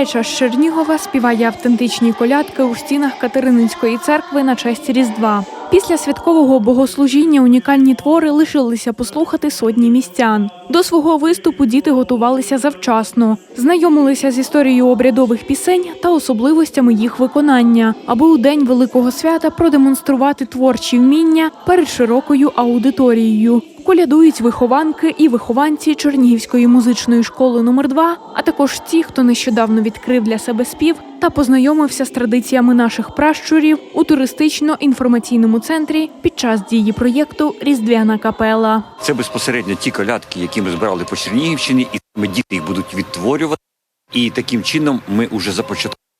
Малеча з Чернігова співає автентичні колядки у стінах Катерининської церкви на честь Різдва. Після святкового богослужіння унікальні твори лишилися послухати сотні містян. До свого виступу діти готувалися завчасно, знайомилися з історією обрядових пісень та особливостями їх виконання, аби у день великого свята продемонструвати творчі вміння перед широкою аудиторією. Колядують вихованки і вихованці Чернігівської музичної школи номер 2 а також ті, хто нещодавно відкрив для себе спів та познайомився з традиціями наших пращурів у туристично-інформаційному центрі під час дії проєкту Різдвяна капела. Це безпосередньо ті колядки, які ми збирали по Чернігівщині, і ми діти їх будуть відтворювати. І таким чином ми вже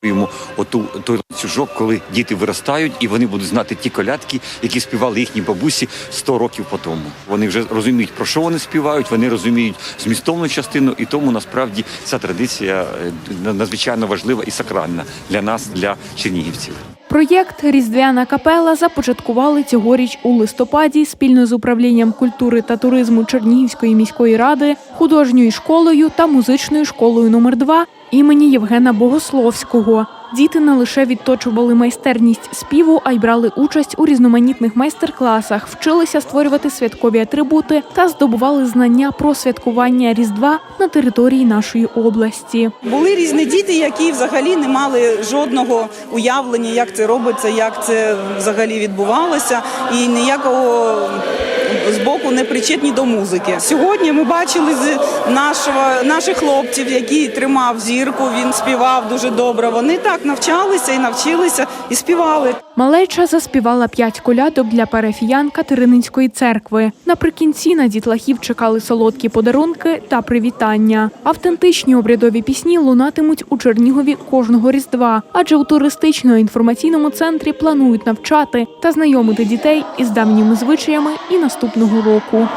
започаткуємо оту той ланцюжок, коли діти виростають, і вони будуть знати ті колядки, які співали їхні бабусі 100 років по тому. Вони вже розуміють, про що вони співають, вони розуміють змістовну частину, і тому насправді ця традиція е, надзвичайно важлива і сакральна для нас, для чернігівців. Проєкт Різдвяна капела започаткували цьогоріч у листопаді спільно з управлінням культури та туризму Чернігівської міської ради, художньою школою та музичною школою номер 2 імені Євгена Богословського. Діти не лише відточували майстерність співу, а й брали участь у різноманітних майстер-класах, вчилися створювати святкові атрибути та здобували знання про святкування Різдва на території нашої області. Були різні діти, які взагалі не мали жодного уявлення, як це робиться, як це взагалі відбувалося, і ніякого з боку не причетні до музики. Сьогодні ми бачили з нашого наших хлопців, який тримав зірку. Він співав дуже добре. Вони так навчалися і навчилися і співали. Малеча заспівала п'ять колядок для парафіян Катерининської церкви. Наприкінці на дітлахів чекали солодкі подарунки та привітання. Автентичні обрядові пісні лунатимуть у Чернігові кожного різдва, адже у туристично-інформаційному центрі планують навчати та знайомити дітей із давніми звичаями і наступного року.